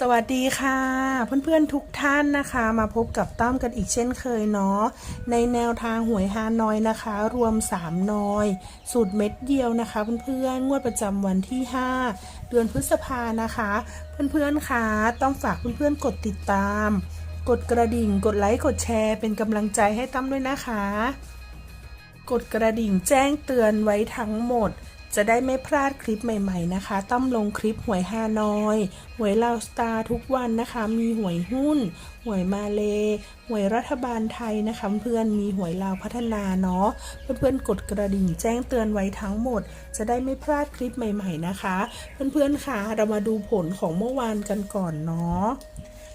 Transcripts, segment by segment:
สวัสดีค่ะ เพื่อนๆทุกท่านนะคะ มาพบกับต้อมกันอีกเช่นเคยเนาะในแนวทางหวยฮานอยนะคะ รวม 3 นอย สูตรเม็ดเดียวนะคะ เพื่อนๆงวดประจำวันที่ 5 เดือนพฤษภานะคะ เพื่อนๆคะต้องฝากเพื่อนๆกดติดตาม กดกระดิ่ง กดไลค์กดแชร์ เป็นกำลังใจให้ตั้มด้วยนะคะ กดกระดิ่งแจ้งเตือนไว้ทั้งหมด จะได้ไม่พลาดคลิปใหม่ๆนะคะ ต้อมลงคลิปหวยฮานอย หวยลาวสตาร์ทุกวันนะคะ มีหวยหุ้น หวยมาเล หวยรัฐบาลไทยนะคะ เพื่อนมีหวยลาวพัฒนาเนาะ เพื่อนๆกดกระดิ่งแจ้งเตือนไว้ทั้งหมด จะได้ไม่พลาดคลิปใหม่ๆนะคะ เพื่อนๆค่ะเรามาดูผลของเมื่อวานกันก่อนเนาะ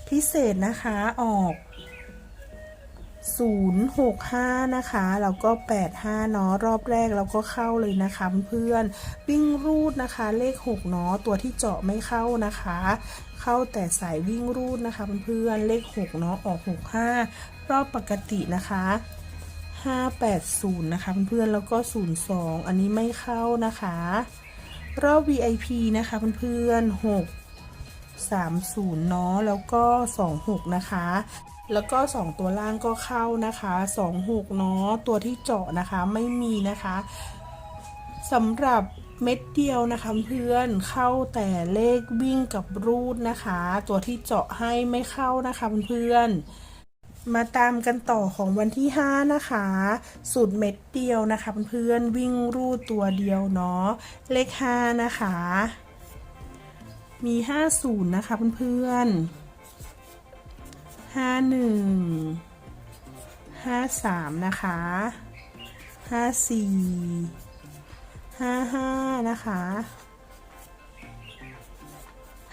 พิเศษนะคะออก 065 นะคะแล้วก็ 85เนาะรอบแรกเราก็เข้าเลยนะคะเพื่อนวิ่งรูดนะคะ เลข 6 เนาะตัวที่เจาะไม่เข้านะคะ เข้าแต่สายวิ่งรูดนะคะเพื่อนเลข 6 เนาะออก 65 รอบปกตินะคะ580 นะคะเพื่อนๆแล้วก็ 02 อันนี้ไม่เข้านะคะ รอบ VIP นะคะเพื่อนๆ6 30เนาะแล้วก็ 26 นะคะ แล้วก็ 2 ตัวล่างก็เข้านะคะ 26เนาะตัวที่เจาะนะคะไม่มีนะคะสำหรับเม็ดเดียวนะคะเพื่อนเข้าแต่เลขวิ่งกับรูดนะคะ ตัวที่เจาะให้ไม่เข้านะคะเพื่อนมาตามกันต่อของวันที่ 5 นะคะ สูตรเม็ดเดียวนะคะเพื่อนวิ่งรูดตัวเดียวเนาะเลข 5 นะคะ มี 50 นะคะเพื่อนๆห้าหนึ่งห้าสามนะคะห้าสี่ห้าห้านะคะ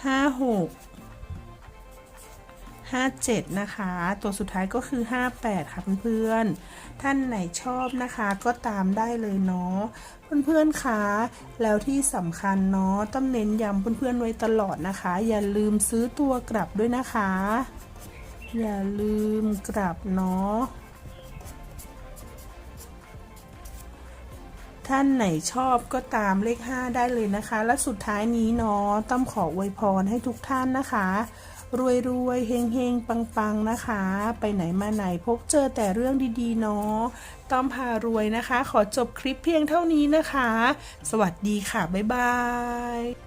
ห้าหก ห้าเจ็ดนะคะ ตัวสุดท้ายก็คือห้าแปดค่ะเพื่อนๆ ท่านไหนชอบนะคะก็ตามได้เลยเนาะเพื่อนๆคะแล้วที่สำคัญเนาะต้องเน้นย้ำเพื่อนๆไว้ตลอดนะคะ อย่าลืมซื้อตัวกลับด้วยนะคะ อย่าลืมกลับเนาะท่านไหนชอบก็ตามเลข 5 ได้เลยนะคะ และสุดท้ายนี้เนาะต้อมขออวยพรให้ทุกท่านนะคะ รวยรวยเฮงเฮงปังปังนะคะ ไปไหนมาไหนพบเจอแต่เรื่องดีๆเนาะต้อมพารวยนะคะ ขอจบคลิปเพียงเท่านี้นะคะ สวัสดีค่ะ บ๊ายบาย